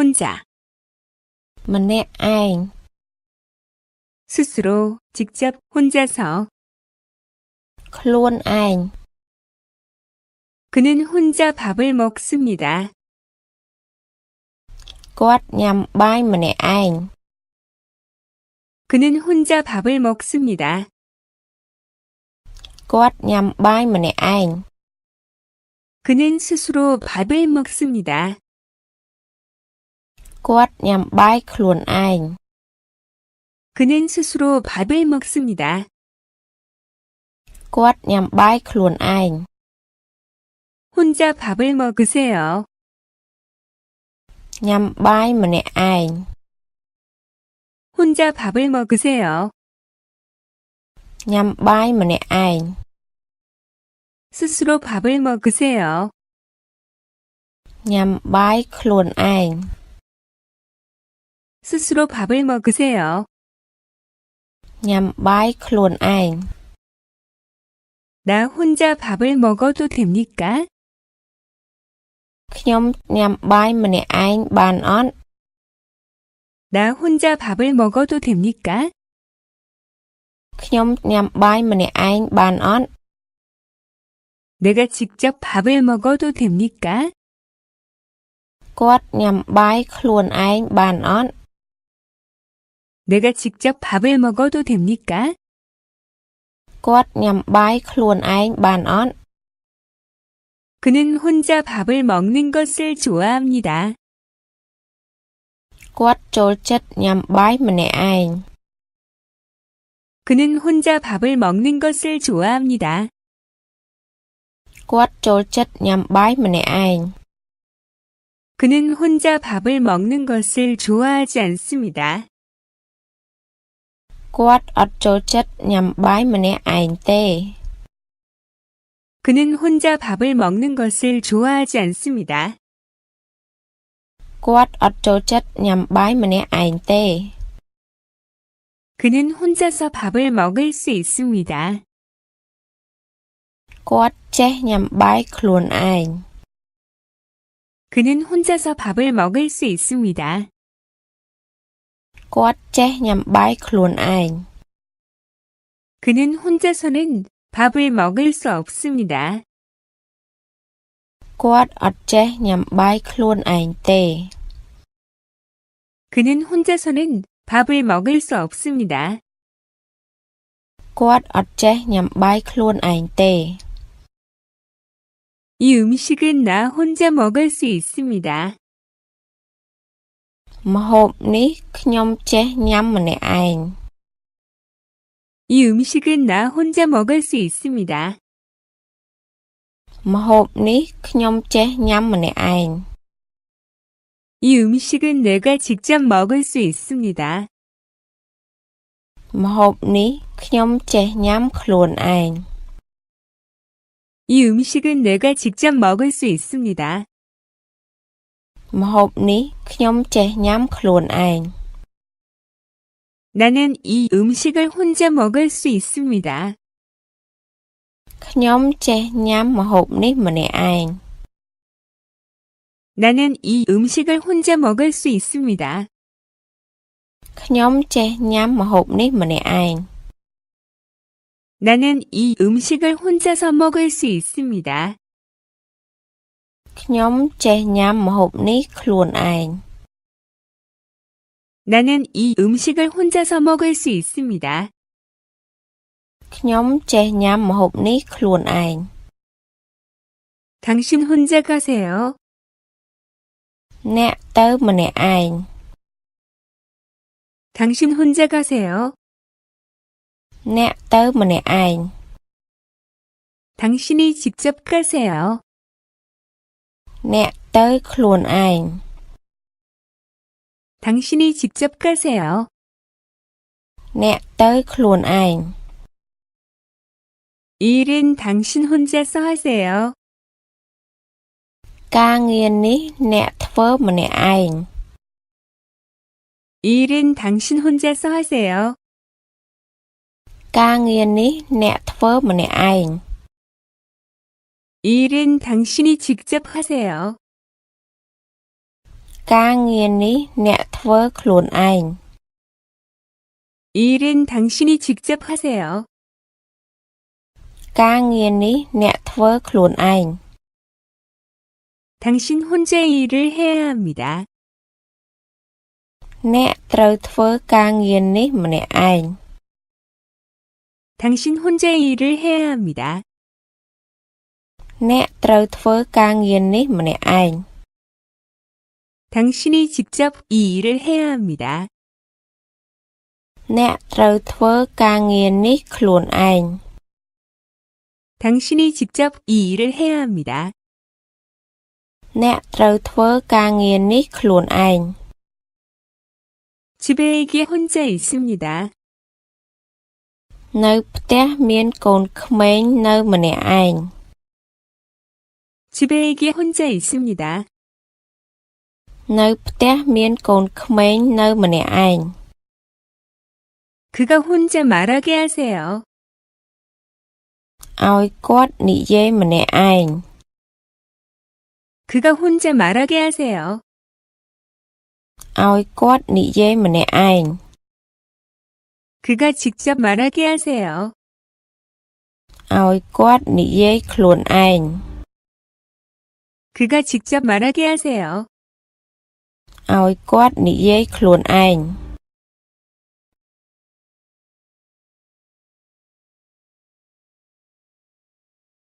혼자 만에 아잉 스스로 직접 혼자서 클론 아잉 그는 혼자 밥을 먹습니다. quát nhằm 아잉 그는 혼자 밥을 먹습니다. quát nhằm 아잉 그는 스스로 밥을 먹습니다. គាត់ញ៉ាំបាយខ្លួនឯង 그는 스스로 밥을 먹습니다. គាត់ញ៉ាំបាយខ្លួនឯង 혼자 밥을 먹으세요. ញ៉ាំបាយម្នាក់ឯង 혼자 밥을 먹으세요. ញ៉ាំបាយម្នាក់ឯង 스스로 밥을 먹으세요. ញ៉ាំបាយខ្លួនឯង 스스로 밥을 먹으세요. ញ៉ាំបាយខ្លួនឯង 나 혼자 밥을 먹어도 됩니까? ខ្ញុំញ៉ាំបាយម្នាក់ឯងបានអត់ 나 혼자 밥을 먹어도 됩니까? ខ្ញុំញ៉ាំបាយម្នាក់ឯងបានអត់ 내가 직접 밥을 먹어도 됩니까? គាត់ញ៉ាំបាយខ្លួនឯងបានអត់ 내가 직접 밥을 먹어도 됩니까? គាត់ញ៉ាំបាយខ្លួនឯងបានអត់ 그는 혼자 밥을 먹는 것을 좋아합니다. គាត់ចូលចិត្តញ៉ាំបាយម្នាក់ឯង 그는 혼자 밥을 먹는 것을 좋아합니다. គាត់ចូលចិត្តញ៉ាំបាយម្នាក់ឯង 그는 혼자 밥을 먹는 것을 좋아하지 않습니다. គាត់អត់ចូលចិត្តញ៉ាំបាយម្នាក់ឯងទេ 그는 혼자 밥을 먹는 것을 좋아하지 않습니다. គាត់អត់ចូលចិត្តញ៉ាំបាយម្នាក់ឯងទេ 그는 혼자서 밥을 먹을 수 있습니다. គាត់ចេះញ៉ាំបាយខ្លួនឯង 그는 혼자서 밥을 먹을 수 있습니다. គាត់ចេះញ៉ាំបាយខ្លួនឯង 그는 혼자서는 밥을 먹을 수 없습니다. គាត់អត់ចេះញ៉ាំបាយខ្លួនឯងទេ 그는 혼자서는 밥을 먹을 수 없습니다. គាត់អត់ចេះញ៉ាំបាយខ្លួនឯងទេ 이 음식은 나 혼자 먹을 수 있습니다. ម្ហូបនេះខ្ញុំចេះញ៉ាំម្នាក់ឯង 이 음식은 나 혼자 먹을 수 있습니다. ម្ហូបនេះខ្ញុំចេះញ៉ាំម្នាក់ឯង 이 음식은 내가 직접 먹을 수 있습니다. ម្ហូបនេះខ្ញុំចេះញ៉ាំខ្លួនឯង 이 음식은 내가 직접 먹을 수 있습니다. ម្ហូបនេះខ្ញុំចេះញ៉ាំខ្លួនឯង 나는 이 음식을 혼자 먹을 수 있습니다. ខ្ញុំចេះញ៉ាំម្ហូបនេះម្នាក់ឯង 나는 이 음식을 혼자 먹을 수 있습니다. ខ្ញុំចេះញ៉ាំម្ហូបនេះម្នាក់ឯង 나는 이 음식을 혼자서 먹을 수 있습니다. ខ្ញុំចេះញ៉ាំម្ហូបនេះខ្លួនឯង 나는 이 음식을 혼자서 먹을 수 있습니다. ខ្ញុំចេះញ៉ាំម្ហូបនេះខ្លួនឯង 당신 혼자 가세요. អ្នកទៅម្នាក់ឯង 당신 혼자 가세요. អ្នកទៅម្នាក់ឯង 당신이 직접 가세요. អ្នកទៅខ្លួនឯង 당신이 직접 가세요. អ្នកទៅខ្លួនឯង 이 일은 당신 혼자서 하세요. ការងារនេះអ្នកធ្វើម្នាក់ឯង 이 일은 당신 혼자서 하세요. ការងារនេះអ្នកធ្វើម្នាក់ឯង 이 일은 당신이 직접 하세요. ការងារនេះអ្នកធ្វើខ្លួនឯង 이 일은 당신이 직접 하세요. ការងារនេះអ្នកធ្វើខ្លួនឯង 당신 혼자 이 일을 해야 합니다. អ្នកត្រូវធ្វើការងារនេះម្នាក់ឯង 당신 혼자 이 일을 해야 합니다. អ្នកត្រូវធ្វើការងារនេះម្នាក់ឯង 당신이 직접 이 일을 해야 합니다. អ្នកត្រូវធ្វើការងារនេះខ្លួនឯង 당신이 직접 이 일을 해야 합니다. អ្នកត្រូវធ្វើការងារនេះខ្លួនឯង 집에 애기 혼자 있습니다. នៅផ្ទះមានកូនក្មេងនៅម្នាក់ឯង 집에 애기 혼자 있습니다. នៅផ្ទះមានកូនក្មេងនៅម្នាក់ឯង 그가 혼자 말하게 하세요. ឲ្យគាត់និយាយម្នាក់ឯង 그가 혼자 말하게 하세요. ឲ្យគាត់និយាយម្នាក់ឯង 그가 직접 말하게 하세요. ឲ្យគាត់និយាយខ្លួនឯង 그가 직접 말하게 하세요. ឲ្យគាត់និយាយខ្លួនឯង